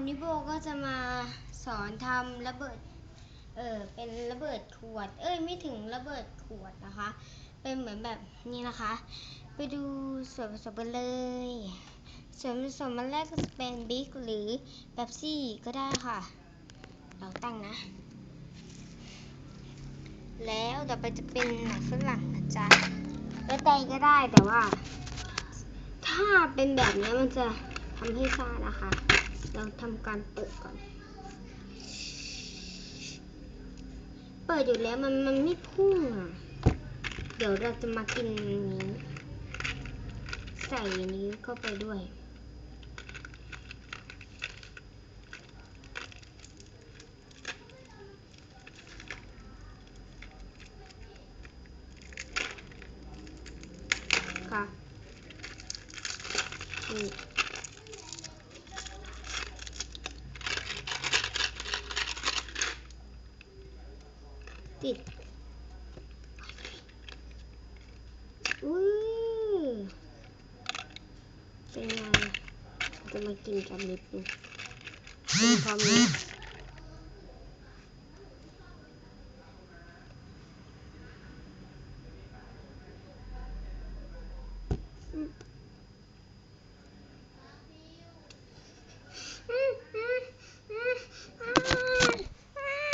วันนี้โบก็จะมาสอนทำระเบิด เออเป็นระเบิดขวด เอ้ยไม่ถึงระเบิดขวดนะคะ เป็นเหมือนแบบนี้นะคะ ไปดูส่วนผสมกันเลย ส่วนผสมอันแรกก็จะเป็นบิ๊กหรือเบปซี่ก็ได้ค่ะ เราตั้งนะ แล้วต่อไปจะเป็นหนังฝรั่งนะจ๊ะแล้วใดก็ได้แต่ว่า ถ้าเป็นแบบนี้มันจะ ทำให้ซ่านะคะ เราทำการเปิดก่อน เปิดอยู่แล้วมันมันไม่พุ่งอะ เดี๋ยวเราจะมากินนี้ ใส่นนี้เข้าไปด้วยค่ะนี่ ติดอุ้ยเป็นไงจะมากินกันนิดนึงกินพร้อมนี้